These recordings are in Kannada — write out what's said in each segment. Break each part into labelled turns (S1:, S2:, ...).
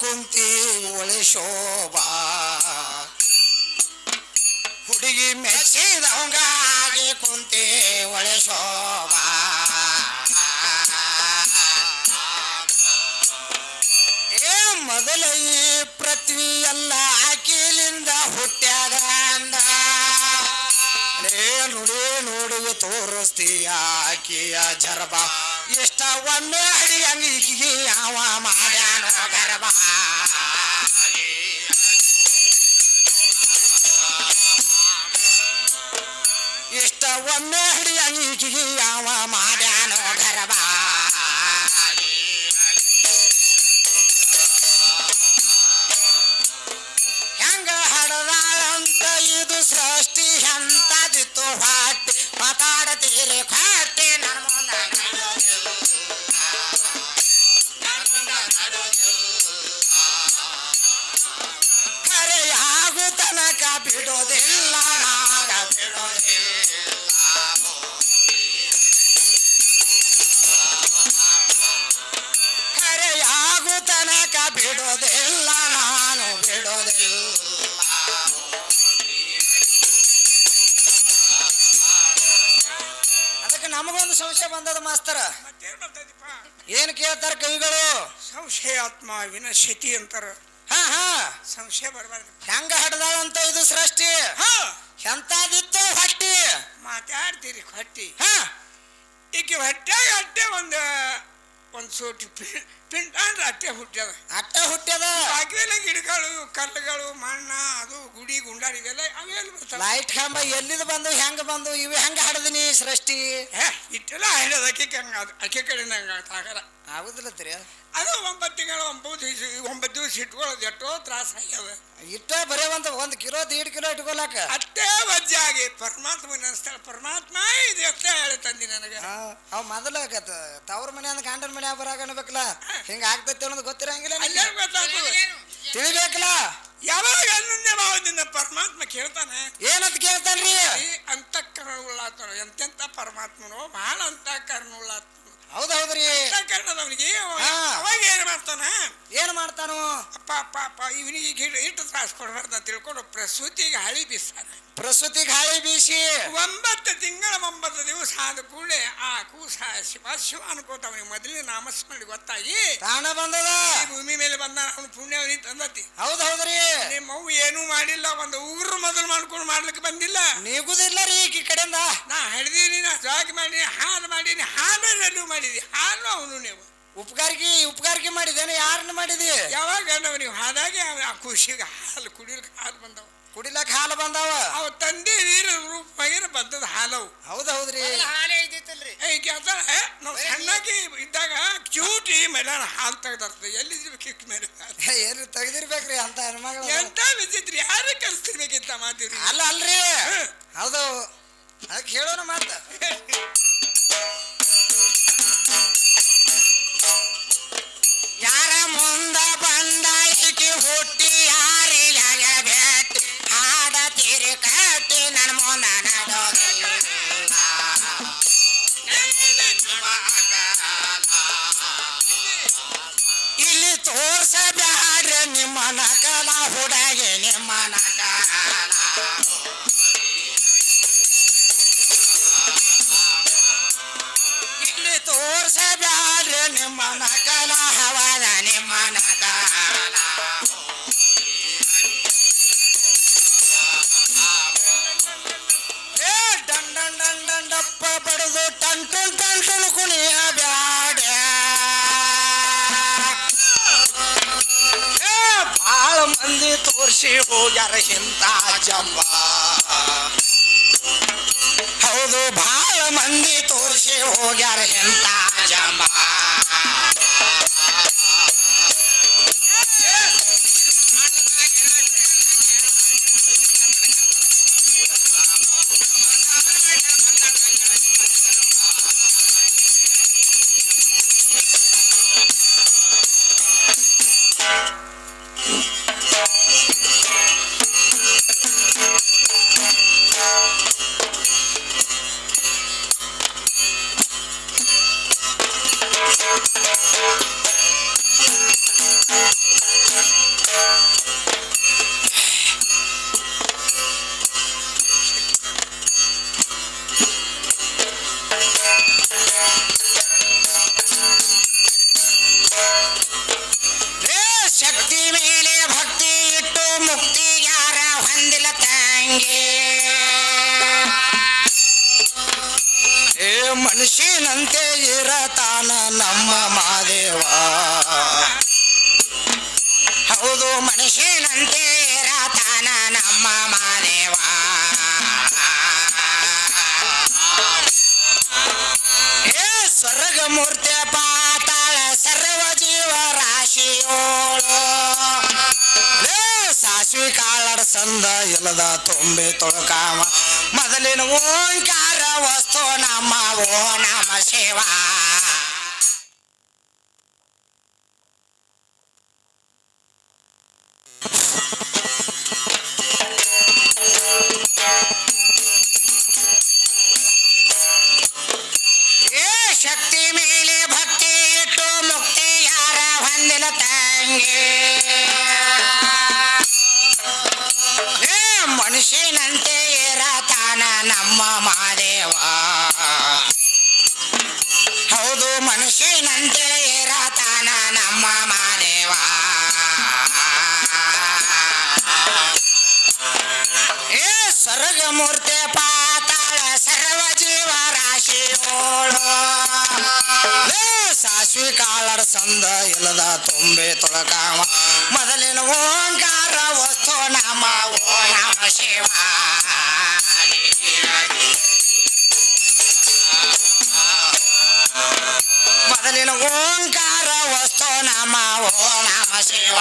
S1: ಕುಂತಿ ಒಳೆ ಶೋಭಾ. ಹುಡುಗಿ ಮೆಚ್ಚಿದವಂಗ ಆಗಿ ಕುಂತಿ ಒಳೆ ಶೋಭಾ. ಏ, ಮೊದಲ ಈ ಪೃಥ್ವಿ ಎಲ್ಲ ಆಕಿಲಿಂದ ಹುಟ್ಟ್ಯಾಗ ಅಂದ ನುಡಿ ನುಡಿ, ತೋರಿಸ್ತೀಯ ಆಕಿಯ ಜರಬ ಎಷ್ಟ ಒಮ್ಮೆ ಅಡಿ ಅಂಗಿಗೆ ಯಾವ ಮಾಡ್ಯಾನೋ ಗರ್ಭ. ಇಷ್ಟ ಒಮ್ಮೆ ಅಡಿ ಅಂಗಿಗೆ ಯಾವ ಬಿಡೋದಿಲ್ಲ ನಾಗ ಬಿಡೋದಿಲ್ಲ ಖರೆ ಆಗು ತನಕ ಬಿಡೋದಿಲ್ಲ ನಾನು ಬಿಡೋದಿಲ್ಲ ಅದಕ್ಕೆ ನಮಗೊಂದು ಸಂಶಯ ಬಂದದ ಮಾಸ್ತರ. ಏನು ಕೇಳ್ತಾರ ಕವಿಗಳು?
S2: ಸಂಶಯಾತ್ಮ ವಿನಶತಿ ಅಂತಾರ. ಸಂಶಯ ಬರಬಾರ್ದು
S1: ಹೆಂಗ ಹಡ್ದಾಳಂತ ಇದು ಸೃಷ್ಟಿ?
S2: ಹಾ.
S1: ಎಂತಾದಿತ್ತು ಹಟ್ಟಿ?
S2: ಮಾತಾಡ್ತೀರಿ ಹೊಟ್ಟಿ.
S1: ಹಾ.
S2: ಈಕೆ ಹೊಟ್ಟೆ ಹೊಟ್ಟೆ ಒಂದು ಒಂದು ಸೂಟಿ ಪಿಂಟ ಅಂದ್ರೆ ಅಟ್ಟೆ ಹುಟ್ಟ್ಯದ
S1: ಅಟ್ಟೆ ಹುಟ್ಟ್ಯದ
S2: ಬಾಕಿವೆಲ್ಲ ಗಿಡಗಳು ಕಲ್ಲುಗಳು ಮಣ್ಣ ಅದು ಗುಡಿ ಗುಂಡಾರ ಇವೆಲ್ಲ ಅವೆಲ್ಲ ಬರ್ತಾವ.
S1: ಲೈಟ್ ಕಂಬ ಎಲ್ಲಿದ್ ಬಂದು ಹೆಂಗ ಬಂದು ಇವು ಹೆಂಗ ಹಡದಿನಿ ಸೃಷ್ಟಿ?
S2: ಇಟ್ಟೆಲ್ಲ ಹೇಳೋದು ಅಕ್ಕಿ ಹಂಗ ಅಕ್ಕಿ ಕಡೆಯಿಂದ ಹಂಗ ಆಗಲ್ಲ
S1: ಆಗುದಿಲ್ಲತ್ರಿ
S2: ಅದು ಒಂಬತ್ತು ತಿಂಗಳು ಒಂಬತ್ತು ದಿವಸ ಒಂಬತ್ತು ದಿವಸ ಇಟ್ಕೊಳ್ಳೋದು ಎಷ್ಟೋ ತ್ರಾಸ ಆಗ್ಯದ
S1: ಇಟ್ಟ ಬರೇ ಒಂದು ಒಂದು ಕಿಲೋ ದೀಡ್ ಕಿಲೋ ಇಟ್ಕೊಳಕ.
S2: ಅಷ್ಟೇ ವಜ್ಜಾಗಿ ಪರಮಾತ್ಮ ನೆನೆಸ್ತಾಳೆ ಪರಮಾತ್ಮ ಇದು ಎಷ್ಟೇ ಹೇಳಿ ತಂದಿ ನನಗೆ.
S1: ಅವ್ ಮೊದಲ ತವ್ರ ಮನೆ ಅಂದ್ ಗಂಡನ ಮನೆ ಬರಾಗ ಅನ್ಬೇಕಲ್ಲ? ಹಿಂಗ ಆಗ್ತೈತಿ ಅನ್ನೋದು ಗೊತ್ತಿರಂಗಿಲ್ಲ
S2: ಗೊತ್ತಾಗ್ತದೆ.
S1: ತಿಳಿಬೇಕಲ್ಲ?
S2: ಯಾವಾಗ ಅನನ್ಯ ಭಾವದಿಂದ ಪರಮಾತ್ಮ ಕೇಳ್ತಾನೆ?
S1: ಏನಂತ ಕೇಳ್ತಾನ್ರಿ?
S2: ಈ ಅಂತಃಕರಣ ಉಳ್ಳಾತನ ಎಂತೆಂತ ಪರಮಾತ್ಮನು ಬಹಳ ಅಂತಃಕರಣ ಉಳ್ಳಾತನ
S1: ಹೌದ್ ಹೌದ್ರಿ
S2: ಅಂತಃಕರಣದವನಿಗೆ ಅವಾಗ ಏನ್ ಮಾಡ್ತಾನ?
S1: ಏನ್ ಮಾಡ್ತಾನು?
S2: ಅಪ್ಪ ಅಪ್ಪ ಅಪ್ಪ ಇವನಿಗೆ ಇಟ್ಟು ತ್ರಾಸ ಕೊಡಬಾರ್ದು ಅಂತ ತಿಳ್ಕೊಂಡು ಪ್ರಸೂತಿಗೆ ಹಾಳಿ ಬೀಸ್ತಾನೆ.
S1: ಪ್ರಸೂತಿಗೆ ಹಾಳಿ ಬೀಸಿ.
S2: ಒಂಬತ್ತು ತಿಂಗಳ ಒಂಬತ್ತು ದಿವಸ ಆದ ಕೂಡಲೇ ಆ ಕೂಸ ಶಿವ ಶಿವ ಅನ್ಕೋತ ಅವನಿಗೆ ಮೊದಲಿನ ನಾಮಸ್ಮರಣೆ ಗೊತ್ತಾಗಿ
S1: ತಾಣ ಬಂದದ.
S2: ಭೂಮಿ ಮೇಲೆ ಬಂದ ಅವನು ಪುಣ್ಯವನಿ ತಂದತಿ.
S1: ಹೌದ್ ಹೌದ್ರಿ
S2: ನಿಮ್ಮ ಅವು ಏನೂ ಮಾಡಿಲ್ಲ ಒಂದು ಉಗ್ರ ಮೊದಲು ಮಾಡ್ಕೊಂಡು ಮಾಡ್ಲಿಕ್ಕೆ ಬಂದಿಲ್ಲ.
S1: ನೀಗುದಿಲ್ಲ ರೀ ಈ ಕಡೆಯಿಂದ.
S2: ನಾ ಹಿಡಿದೀನಿ ನಾ ಜಾಗಿ ಮಾಡಿ ಹಾಲು ಮಾಡೀನಿ ಹಾಲಲ್ಲೂ ಮಾಡಿದಿ? ಹಾಲು ಅವನು ನೀವು?
S1: ಉಪಕಾರಿಕೆ ಉಪಕಾರಿಕೆ ಮಾಡಿದೇನೆ ಯಾರನ್ನ ಮಾಡಿದಿ?
S2: ಯಾವಾಗ ನೀವು? ಹಾದಾಗೆ ಅವ ಆ ಖುಷಿಗೆ ಹಾಲು ಕುಡಿಲಿಕ್ಕೆ ಹಾಲು ಬಂದವ.
S1: ಕುಡಿಲಕ್ ಹಾಲು ಬಂದಾವ?
S2: ಅವ ತಂದೆ ವೀರ ರೂಪವಾಗಿನ ಬಂದದ ಹಾಲವು.
S1: ಹೌದ್ ಹೌದ್ರಿ.
S2: ಈಗ ಹೇಳ್ತಾಳೆ ನಾವು ಸಣ್ಣಾಗಿ ಇದ್ದಾಗ ಕ್ಯೂಟಿ ಮೇಲೆ ಹಾಲು ತೆಗ್ದಾರ್ತದೆ ಎಲ್ಲಿದ್ದೀವಿ ಕಿಕ್ ಮೇಲೆ
S1: ಎಲ್ಲಿ ತೆಗ್ದಿರ್ಬೇಕ್ರಿ ಅಂತ ಹೆಣ್ಮಗಳು.
S2: ಎಂತ ಬಿದ್ದಿತ್ರಿ ಯಾರು ಕಲಿಸ್ತಿರ್ಬೇಕಿತ್ತ ಮಾತಿರಿ
S1: ಅಲ್ಲ ಅಲ್ರಿ. ಹೌದು. ಅದಕ್ಕೆ ಹೇಳೋಣ ಮಾತ. ನಕಲ ಹುಡುಗಿ ನಿಮ್ಮ ನಕಲ ಮಂದಿ ತೋರ್ಸಿ ಹೋಗ್ಯಾರ ಇಂತ ಜಂಬ ಹೌದು ಬಾಳ ಮಂದಿ ತೋರ್ಸಿ ಹೋಗ್ಯಾರ ಇಂತ ಸಂದ ಇಲ್ಲದ ತುಂಬಿ ತೊಳಕಾಮ ಮೊದಲಿನ ಓಂಕಾರ ವಸ್ತು ನಮ್ಮ ಓ ನಮ ಶಿವ. ಮನುಷ್ಯನಂತೆ ಇರತಾನ ನಮ್ಮ ಮಾದೇವ ಹೌದು, ಮನುಷ್ಯನಂತೆ ಇರತಾನ ನಮ್ಮ ಮಾದೇವ ಏ ಸ್ವರ್ಗ ಮೂರ್ತಿ ಪಾತಾಳ ಸರ್ವ ಜೀವ ರಾಶಿ ಸಾಸ್ವಿ ಕಾಲರ ಸಂದ ಇಲ್ಲದ ತುಂಬೆ ತೊಳಕಾವ. ಮೊದಲಿನ ಓಂಕಾರ ಮೊದಲಿನ ಓಂಕಾರ ವಸ್ತು ನಾಮ ಓ ನಮ ಶಿವ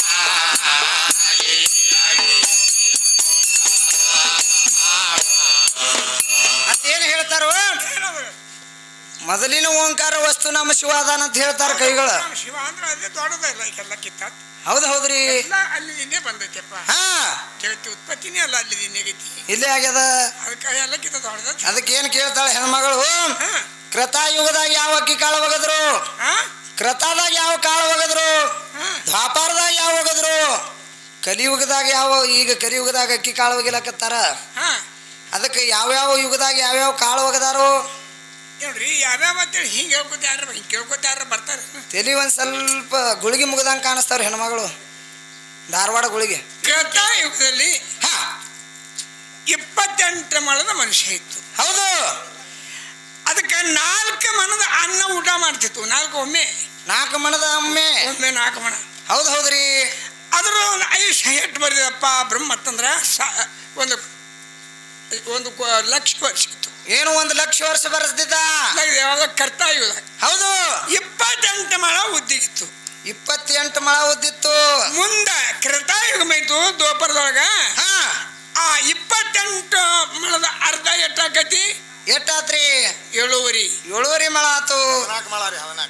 S1: ಮೊದಲಿನ ಓಂಕಾರ ವಸ್ತು ನಮ್ಮ ಶಿವ ಅದಾನ ಅಂತ ಹೇಳ್ತಾರೆ ಕೈಗಳು.
S2: ಶಿವ ಅಂದ್ರೆ ಅಲ್ಲಿ ದೊಡ್ಡದಲ್ಲ ಎಲ್ಲ ಕಿತ್ತ
S1: ಹೌದು ಹೌದ್ರಿ.
S2: ಎಲ್ಲ ಅಲ್ಲಿ ನಿನ್ನೆ ಬಂದೈತೆಪ್ಪ.
S1: ಹಾ.
S2: ಜಗತ್ತು ಉತ್ಪತ್ತಿನೇ ಅಲ್ಲ ಅಲ್ಲಿ ನಿನ್ನೆಗೈತಿ
S1: ಇಲ್ಲೇ ಆಗ್ಯದ.
S2: ಅದಕ್ಕೆ ಎಲ್ಲ ಕಿತ್ತ ದೊಡ್ಡದ.
S1: ಅದಕ್ಕೆ ಏನು ಕೇಳ್ತಾಳೆ ಹೆಣ್ಮಗಳು? ಕೃತಾಯುಗದಾಗ ಯಾವ ಅಕ್ಕಿ ಕಾಳು ಒಗದ್ರು? ಕೃತಾದಾಗ ಯಾವ ಕಾಳು ಒಗದ್ರು?
S2: ಹಾ.
S1: ದ್ವಾಪಾರದಾಗ ಯಾವ ಒಗದ್ರು? ಕಲಿಯುಗದಾಗ ಯಾವ ಈಗ ಕಲಿಯುಗದಾಗ ಅಕ್ಕಿ ಕಾಳು ಒಗಿಲಕತ್ತಾರ?
S2: ಹಾ.
S1: ಅದಕ್ಕೆ ಯಾವ್ಯಾವ ಯುಗದಾಗ ಯಾವ್ಯಾವ ಕಾಳು ಒಗದಾರು?
S2: ನೋಡ್ರಿ ಯಾವ್ಯಾವ ಅಂತೇಳಿ ಹಿಂಗೆ ಹೇಳ್ಕೊತಾರ ಹಿಂಗೆ ಕೇಳ್ಕೊತಾರ ಬರ್ತಾರೆ
S1: ತಲಿ ಒಂದು ಸ್ವಲ್ಪ ಗುಳಿಗೆ ಮುಗ್ದಂಗೆ ಕಾಣಿಸ್ತಾವ್ರಿ ಹೆಣ್ಮಗಳು. ಧಾರವಾಡ ಗುಳಿಗೆ.
S2: ಯುಗದಲ್ಲಿ
S1: ಹಾ.
S2: ಇಪ್ಪತ್ತೆಂಟು ಮಳದ ಮನುಷ್ಯ ಇತ್ತು.
S1: ಹೌದು.
S2: ಅದಕ್ಕೆ ನಾಲ್ಕು ಮನದ ಅನ್ನ ಊಟ ಮಾಡ್ತಿತ್ತು ನಾಲ್ಕು ಒಮ್ಮೆ.
S1: ನಾಲ್ಕು ಮಣದ ಒಮ್ಮೆ
S2: ಒಮ್ಮೆ ನಾಲ್ಕು ಮಣ.
S1: ಹೌದು ಹೌದ್ರಿ.
S2: ಅದ್ರ ಒಂದು ಐಶ್ ಎಷ್ಟು ಬರೆದಪ್ಪ ಬ್ರಹ್ಮ ಅಂತಂದ್ರೆ ಸಾ ಒಂದು ಒಂದು ಕ- ಲಕ್ಷ ವರ್ಷ.
S1: ಏನು ಒಂದು ಲಕ್ಷ ವರ್ಷ ಬರೆಸ್ದಿದ್ದ
S2: ಯಾವಾಗ ಕರ್ತಾ ಯುಗ
S1: ಹೌದು.
S2: ಇಪ್ಪತ್ತೆಂಟು ಮಳ ಉದ್ದಿಗಿತ್ತು
S1: ಇಪ್ಪತ್ತೆಂಟು ಮಳ ಉದ್ದಿತ್ತು.
S2: ಮುಂದೆ ಕೃತಾಯುಗ ಮೈತು ದೋಪರದೊಳಗ
S1: ಹಾ.
S2: ಆ ಇಪ್ಪತ್ತೆಂಟು ಮಳದ ಅರ್ಧ ಎಷ್ಟಾಕತಿ
S1: ಎಷ್ಟಾತ್ರಿ
S2: ಏಳುವರಿ.
S1: ಏಳುವರಿ ಮಳ ಆತು.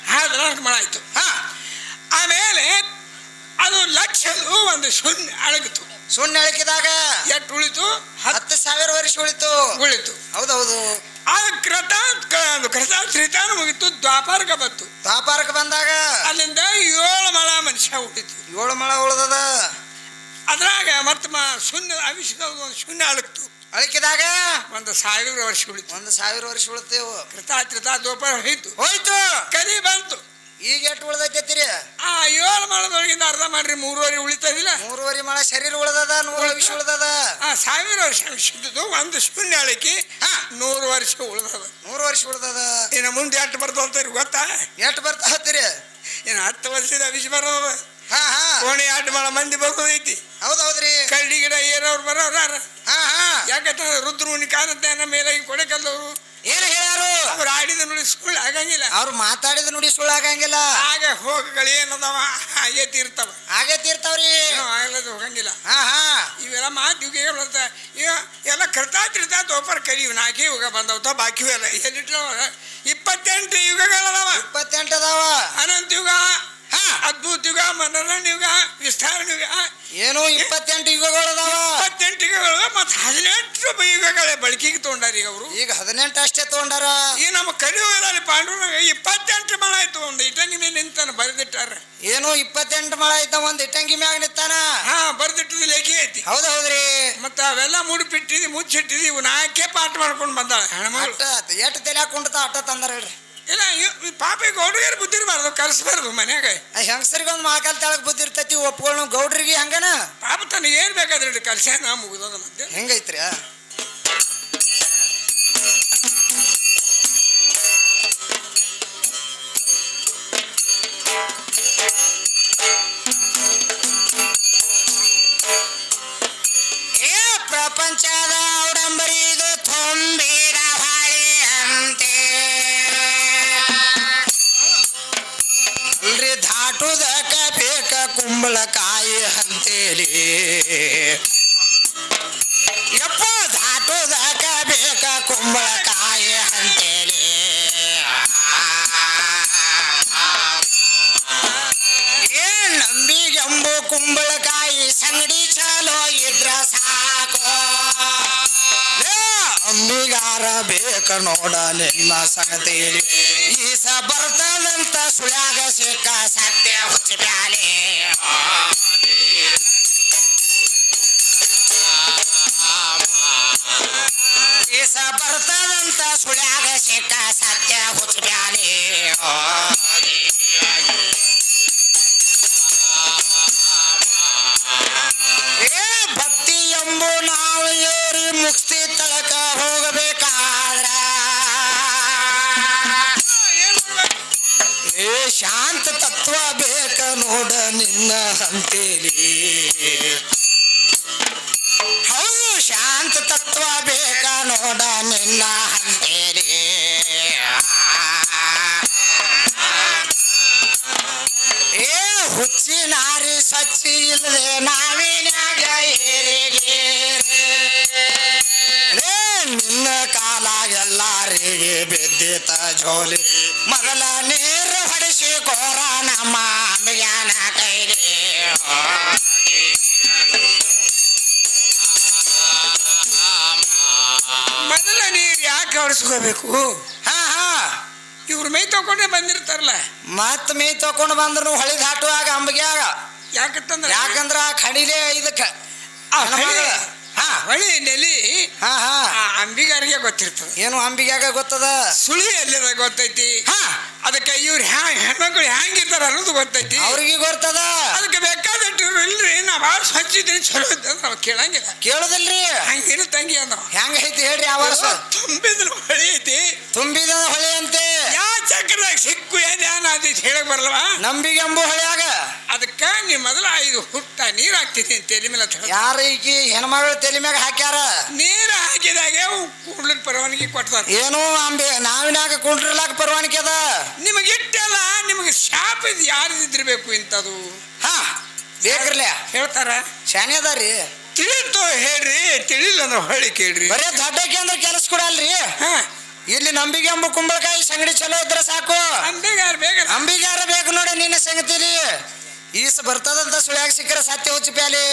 S2: ಹದಿನಾಲ್ಕು ಮಳ ಆಯ್ತು.
S1: ಹಾ.
S2: ಆಮೇಲೆ ಅದು ಲಕ್ಷದು ಒಂದು ಶೂನ್ಯ ಅಳಗಿತು.
S1: ಸುಣ್ಣ ಅಳಕಿದಾಗ?
S2: ಎಷ್ಟು ಉಳಿತು? ಹತ್ತು.
S1: ಸಾವಿರ ವರ್ಷ ಉಳಿತು.
S2: ಉಳಿತು.
S1: ಹೌದೌದು.
S2: ಆ ಕ್ರತ ಕ್ರತ ಶ್ರೀತಾನ ಮುಗಿತು ದ್ವಾಪಾರಕ ಬಂತು.
S1: ದ್ವಾಪಾರಕ ಬಂದಾಗ?
S2: ಅಲ್ಲಿಂದ ಏಳು ಮಳ ಮನುಷ್ಯ ಉಳಿತು
S1: ಏಳು ಮಳ ಉಳ್ದದ?
S2: ಅದ್ರಾಗ ಮತ್ತೆ ಶೂನ್ಯ ಅವಿಷ್ಕ ಒಂದು ಶೂನ್ಯ ಅಳಕ್ತು.
S1: ಅಳಕಿದಾಗ?
S2: ಒಂದು ಸಾವಿರ ವರ್ಷ ಉಳಿತು.
S1: ಒಂದು ಸಾವಿರ ವರ್ಷ ಉಳಿತೇವು
S2: ಕೃತ ತ್ರಿತ ದ್ವಾಪಾರ ಹೋಯ್ತು.
S1: ಹೋಯ್ತು.
S2: ಮಳದೊಳಗಿಂದ ಅರ್ಧ ಮಾಡ್ರಿ ಮೂರುವರೆ ಉಳಿತದಿಲ್ಲ
S1: ಮೂರುವರೆ ಮಳ ಶರೀರ ಉಳ್ದದ ನೂರು ವರ್ಷ ಉಳ್ದದ?
S2: ಆ ಸಾವಿರ ವರ್ಷ ಅವಿಷ್ಯದ್ದು ಒಂದು ಶೂನ್ಯ ಅಳಕಿ
S1: ಹಾ
S2: ನೂರು ವರ್ಷ ಉಳಿದದ.
S1: ನೂರು ವರ್ಷ ಉಳ್ದದ?
S2: ಇನ್ನು ಮುಂದೆ ಎಷ್ಟು ಬರ್ತಾವ ಅಂತ ಗೊತ್ತಾ?
S1: ಎಷ್ಟು ಬರ್ತಾ ಹತ್ತಿರಿ?
S2: ಇನ್ನು ಹತ್ತು ವರ್ಷದ ವಿಷ ಬರೋದ.
S1: ಹಾ ಹಾ.
S2: ಕೋಣೆ ಆಟ ಮಾಡ ಮಂದಿ ಬರ್ತದೈತಿ
S1: ಹೌದೌದ್ರಿ.
S2: ಕಳ್ಳಿ ಗಿಡ ಏರೋರು ಬರೋರ
S1: ಹಾ ಹಾ.
S2: ಯಾಕಂತಂದ್ರೆ ರುದ್ರಮುನಿ ಕಾಲಜ್ಞಾನ ಮೇಲೆ ಕೊಡೆ ಕಲ್ಲವರು
S1: ಏನ್ ಹೇಳ್ಯಾರು?
S2: ಅವ್ರು ಆಡಿದ ನುಡಿ ಸುಳ್ಳು ಆಗಂಗಿಲ್ಲ.
S1: ಅವ್ರು ಮಾತಾಡಿದ ನುಡಿ ಸುಳ್ಳು ಆಗಂಗಿಲ್ಲ.
S2: ಆಗ ಹೋಗಗಳು ಏನದವ? ಹಾಗೆ ತೀರ್ತಾವ.
S1: ಹಾಗೆ ತೀರ್ತಾವ್ರಿ.
S2: ಏನೋ ಆಗಲ್ಲದು ಹೋಗಂಗಿಲ್ಲ.
S1: ಹಾ ಹಾ.
S2: ಇವೆಲ್ಲ ಮಾತು ಇವಾಗ ಹೇಳುತ್ತ ಇವ ಎಲ್ಲ ಕರ್ತಾ ತಿರ್ತಾ ತೋಪರ್ ಕರಿ ನಾಲ್ಕೇ ಯುಗ ಬಂದವ ಬಾಕಿ ಎಲ್ಲ. ಎಲ್ಲಿಟ್ಟು ಇಪ್ಪತ್ತೆಂಟು ಯುಗಗಳದಾವ.
S1: ಇಪ್ಪತ್ತೆಂಟು ಅದಾವ.
S2: ಅನಂತ ಯುಗ.
S1: ಹಾ.
S2: ಅದ್ಭುತ ಯುಗ ಮನೋರಣ ಯುಗ ವಿಸ್ತಾರಣ ಯುಗ.
S1: ಏನು ಇಪ್ಪತ್ತೆಂಟು ಯುಗಗಳು ಅದಾವ
S2: ಇಪ್ಪತ್ತೆಂಟು ಯುಗಗಳು ಮತ್ತೆ ಹದಿನೆಂಟು ಯುಗಗಳೇ ಬಳಕೆಗೆ ತೊಗೊಂಡಾರ ಈಗ ಅವರು.
S1: ಈಗ ಹದಿನೆಂಟು ಅಷ್ಟೇ ತೊಗೊಂಡಾರ.
S2: ಈ ನಮ್ಮ ಕಲಿಯುಗದಲ್ಲಿ ಪಾಂಡುರಂಗ ಇಪ್ಪತ್ತೆಂಟು ಮಳ ಆಯ್ತು ಒಂದು ಇಟಂಗಿ ಮೇಲೆ ನಿಂತಾನ ಬರೆದಿಟ್ಟಾರ.
S1: ಏನು ಇಪ್ಪತ್ತೆಂಟು ಮಳ ಆಯ್ತ ಒಂದು ಇಟಂಗಿ ಮ್ಯಾಗ ನಿಂತಾನ.
S2: ಹಾ ಬರೆದಿಟ್ಟದ ಲೇಖಿ ಐತಿ.
S1: ಹೌದು ಹೌದ್ರಿ.
S2: ಮತ್ತೆ ಅವೆಲ್ಲ ಮುಡಿಪಿಟ್ಟಿದ್ವಿ ಮುಚ್ಚಿಟ್ಟಿದ್ವಿ ಇವು ನಾಕೆ ಪಾಠ ಮಾಡ್ಕೊಂಡು ಬಂದಾಳ
S1: ಹೆಣ್ಮಕ್ಳು ಎಷ್ಟು ತಲೆ ಹಾಕೊಂಡ್ತಾ ಆಟ ತಂದಾರ ಹೇಳ್ರಿ.
S2: ಇಲ್ಲ ಇವ್- ಈ ಪಾಪ ಇರಬಾರ್ದು? ಕಲಿಸ್ಬಾರ್ದು ಮನ್ಯಾಗ.
S1: ಹೆಂಗಸರಿಗೆ ಒಂದು ಮಾಕಾಲ್ ಬುದ್ಧಿ ಬುದ್ಧಿರ್ತೈತಿ ಒಪ್ಕೊಳ್ಳೋ ಗೌಡ್ರಿಗೆ ಹಂಗನ?
S2: ಪಾಪ ತನಗೆ ಏನ್ ಬೇಕಾದ್ರೆ ಕಲ್ಸ್ಯಾನ ಮುಗಿದೋದ ಮತ್ತೆ.
S1: ಹೆಂಗೈತ್ರಿ ಕುಂಬಳಕಾಯಿ ಅಂತೇಳಿ. ಯಪ್ಪ ದಾಟೋದಕ ಬೇಕ ಕುಂಬಳಕಾಯಿ ಅಂತೇಳಿ. ಏ ನಂಬಿಗೆಂಬು ಕುಂಬಳಕಾಯಿ ಸಂಗಡಿ ಚಾಲೋ ಇದ್ರ ಸಾಕು. ಅಂಬಿಗಾರ ಬೇಕ ನೋಡ ನಿನ್ನ ಸಂಗತಿಯಲ್ಲಿ. ಈಸ ಬರ್ತದಂತ ಸುಳ್ಯಾಗ ಸಿಕ್ಕ ಸತ್ಯ ಹುಚ್ಚ Ah. ಶಾಂತ ತತ್ವ ಬೇಕ ನೋಡ ನಿನ್ನ ಹಂತೇಲಿ. ಹೌದು, ಶಾಂತ ತತ್ವ ಬೇಕ ನೋಡ ನಿನ್ನ ಹಂತೇಲಿ. ಏ, ಹುಚ್ಚಿ ನಾರಿ ಸಚ್ಚಿ ಇಲ್ಲದೆ ನಾವೇನ್ಯಾಗ ನಿನ್ನ ಕಾಲಾಗೆಲ್ಲಾರಿಗೆ ಬಿದ್ದಿತ ಜೋಲಿ ಮೊದಲ ನೀರು ಹೊಡಿಸಿ ಕೋರ ನಮ್ಮ ಅಂಬಿಗ್ಯಾನ ಕೈಲಿ.
S2: ಮೊದಲ ನೀರು ಯಾಕೆ ಹೊಡಿಸ್ಕೋಬೇಕು
S1: ಹಾ ಹಾ.
S2: ಇವ್ರು ಮೈ ತಗೊಂಡೇ ಬಂದಿರ್ತಾರಲ್ಲ.
S1: ಮತ್ ಮೈ ತಕೊಂಡು ಬಂದ್ರು ಹೊಳಿ ಹಾಟುವಾಗ ಅಂಬಿಗ್ಯಾಗ
S2: ಯಾಕಂತಂದ್ರೆ?
S1: ಯಾಕಂದ್ರ ಆ ಖಡಿಲೆ ಇದಕ್ಕೆ ಹಾ.
S2: ಹೊಳಿ ನೆಲಿ
S1: ಹಾ ಹಾ.
S2: ಆ ಅಂಬಿಗಾರಿಗೆ ಗೊತ್ತಿರ್ತದೆ.
S1: ಏನು ಅಂಬಿಗ್ಯಾಗ ಗೊತ್ತದ?
S2: ಸುಳಿ ಎಲ್ಲಿದ ಗೊತ್ತೈತಿ.
S1: ಹಾ.
S2: ಅದಕ್ಕೆ ಇವ್ರು ಹೆಣ್ಮಕ್ಳು ಹೆಂಗಿರ್ತಾರ ಅನ್ನೋದು ಗೊತ್ತೈತಿ.
S1: ಅವ್ರಿಗೆ ಗೊತ್ತದ?
S2: ಅದಕ್ಕೆ ಬೇಕಾದಟ್ಟು ಇಲ್ರಿ ನಾ ಭಾಳ ಸ್ವಚ್ಛ ಇದ್ದೀನಿ ಚಲೋ ಇದ್ದ ನಾವು ಕೇಳಂಗಿಲ್ಲ.
S1: ಕೇಳದಲ್ರಿ?
S2: ಹಂಗಿಲ್ಲ ತಂಗಿ ಅಂದ
S1: ಹೆಂಗ ಐತಿ ಹೇಳ್ರಿ ಆ ವರ್ಷ
S2: ತುಂಬಿದ್ರ ಹೊಳಿ ಐತಿ.
S1: ತುಂಬಿದ ಹೊಳೆ ಅಂತೆ
S2: ಯಾವ ಚಕ್ರದಾಗ ಸಿಕ್ಕು ಏನ್ ಆದೈತಿ ಹೇಳಕ್ ಬರಲ್ವಾ?
S1: ನಂಬಿಗೆಂಬು ಹೊಳ್ಯಾಗ.
S2: ಅದಕ್ಕ ನೀ ಮೊದಲ ಐದು ಹುಟ್ಟ ನೀರು ಹಾಕ್ತೀನಿ ತಲೆ ಮೇಲೆ ಅಂತ
S1: ಯಾರು ಈಕಿ ಹೆಣ್ಮಗಳ ತಲೆ ಮ್ಯಾಗ ಹಾಕ್ಯಾರ?
S2: ನೀರು ಹಾಕಿದಾಗೆ ಕೂಡ್ಲಿನ ಪರವಾನಗಿ ಕೊಟ್ಟದ
S1: ಏನು ಅಂಬೆ ನಾವಿನಾಗ ಕುಂಡ್ರಲಾಕ ಪರವಾನಿಕೆ ಅದ?
S2: ನಿಮಗೆ ಇಟ್ಟಲ್ಲ ನಿಮಗೆ ಶಾಪ್ ಇದು ಯಾರ್ದಿದ್ದಿರ್ಬೇಕು ಇಂಥದು
S1: ಹಾ ಬೇಕ್ರಲ್ಲ
S2: ಹೇಳ್ತಾರ.
S1: ಶಾನೆ ಅದಾರಿ
S2: ತಿಳಿತು ಹೇಳ್ರಿ ತಿಳಿಲ್ಲ ಅಂದ್ರೆ ಹೊಳ್ಳಿ ಕೇಳ್ರಿ.
S1: ಬರೇ ದೊಡ್ಡಕ್ಕೆ ಅಂದ್ರೆ ಕೆಲಸ ಕೊಡಲ್ರಿ
S2: ಹಾ.
S1: ಇಲ್ಲಿ ನಂಬಿಗೆ ಅಂಬು ಕುಂಬಳಕಾಯಿ ಸಂಗಡಿ ಚಲೋ ಇದ್ರೆ ಸಾಕು.
S2: ಅಂಬಿಗಾರ ಬೇಗ.
S1: ಅಂಬಿಗಾರ ಬೇಕು ನೋಡಿ ನಿನ್ನ ಸಂಗತಿಲಿ. ಈಸ ಬರ್ತದಂತ ಸುಳ್ಯಾಗ ಸಿಕ್ಕರ ಸತ್ಯ ಹುಚ್ಚಿ ಪ್ಯಾಲಿ.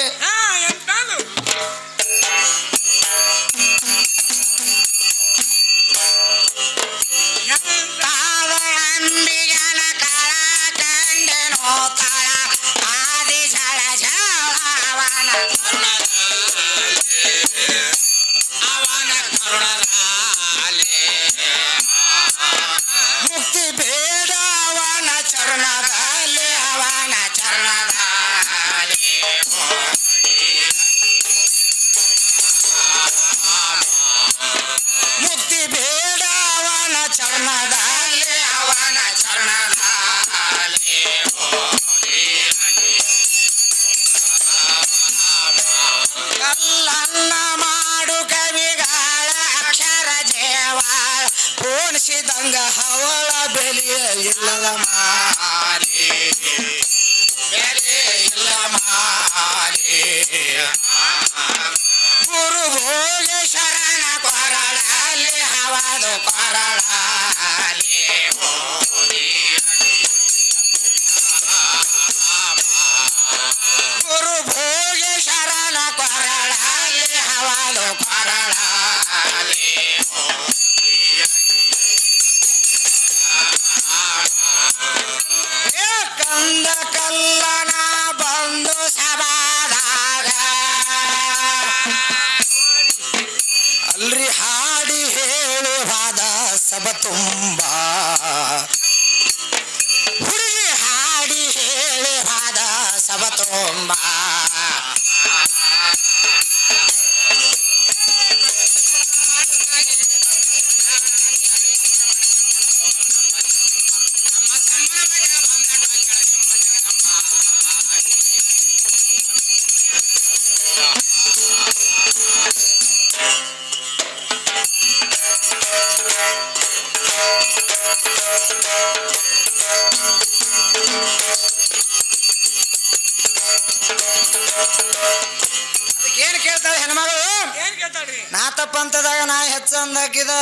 S3: ಅದಕ್ಕೆ ಏನ್ ಕೇಳ್ತಾಳೆ ಹೆಣ್ಮಗಳು?
S2: ಏನ್ ಕೇಳ್ತಾಳ್ರಿ?
S3: ನಾತಪ್ಪ ಅಂತದಾಗ ನಾ ಹೆಚ್ಚು ಅಂದ ಹಾಕಿದ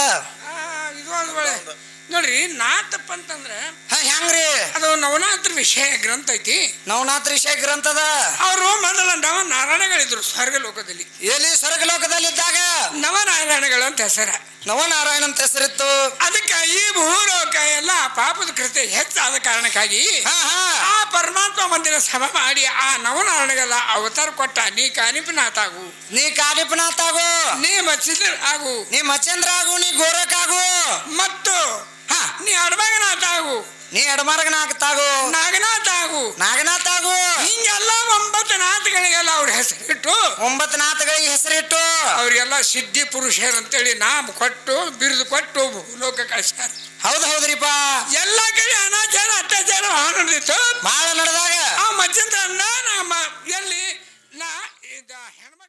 S2: ಆ, ಇದು ಒಂದು ನೋಡ್ರಿ ನಾ ಅಂತಂದ್ರೆ
S3: ಹ, ಹೆಂಗ್ರಿ?
S2: ಅದು ನವನಾತ್ರ ವಿಷಯ ಗ್ರಂಥ ಐತಿ.
S3: ನವನಾಥ ವಿಷಯ ಗ್ರಂಥದ?
S2: ಅವರು ಮೊದಲ ನವ ನಾರಾಯಣಗಳಿದ್ರು ಸ್ವರ್ಗ ಲೋಕದಲ್ಲಿ
S3: ಎಲ್ಲಿ ಸ್ವರ್ಗ ಲೋಕದಲ್ಲಿದ್ದಾಗ
S2: ನವನಾರಾಯಣಗಳು ಅಂತ ಹೆಸರ.
S3: ನವನಾರಾಯಣ ಅಂತ ಹೆಸರಿತ್ತು.
S2: ಅದಕ್ಕೆ ಈ ಭೂಲೋಕ ಎಲ್ಲ ಪಾಪದ ಕೃತ್ಯ ಹೆಚ್ಚಾದ ಕಾರಣಕ್ಕಾಗಿ
S3: ಹಾ ಹಾ.
S2: ಆ ಪರಮಾತ್ಮ ಮಂದಿರ ಸಭೆ ಮಾಡಿ ಆ ನವನಾರಾಯಣಗೆಲ್ಲ ಅವತಾರ ಕೊಟ್ಟ ನೀ ಕಾರಿಪನಾಥ ಆಗು.
S3: ನೀ ಕಾರಿಪನಾಥ ಆಗು.
S2: ನೀ ಮಚಂದ್ರ ಆಗು.
S3: ನೀ ಮಚೇಂದ್ರ ಆಗು ನೀ ಗೋರಕ್ ಆಗು.
S2: ಮತ್ತು
S3: ಹಾ.
S2: ನೀ ಅಡಮಗನಾಥ ಆಗು.
S3: ನೀ ಎಡಮಾರ್ಗನಾಗ್ತಾಗು
S2: ನಾಗನಾಥ ಆಗು
S3: ನಾಗನಾಥ ಆಗು
S2: ಹಿಂಗೆಲ್ಲ ಒಂಬತ್ತು ನಾಥಗಳಿಗೆಲ್ಲ ಅವ್ರ ಹೆಸರಿಟ್ಟು.
S3: ಒಂಬತ್ತು ನಾಥಗಳಿಗೆ ಹೆಸರಿಟ್ಟು.
S2: ಅವರಿಗೆಲ್ಲ ಸಿದ್ಧಿ ಪುರುಷರು ಅಂತೇಳಿ ನಾಮ ಕೊಟ್ಟು ಬಿರುದು ಕೊಟ್ಟು ಲೋಕ ಕಳಿಸ್ತಾರ
S3: ಹೌದು ಹೌದ್ರಿಪ್ಪ.
S2: ಎಲ್ಲ ಕಡೆ ಅನಾಚಾರ ಅತ್ಯಾಚಾರ ನಡೆದಿತ್ತು
S3: ಬಹಳ ನಡೆದಾಗ.
S2: ಆ ಮಚ್ಚಂದ್ರ ನಮ್ಮ ಎಲ್ಲಿ ನಾ ಇದ ಹೆಣ್ಮ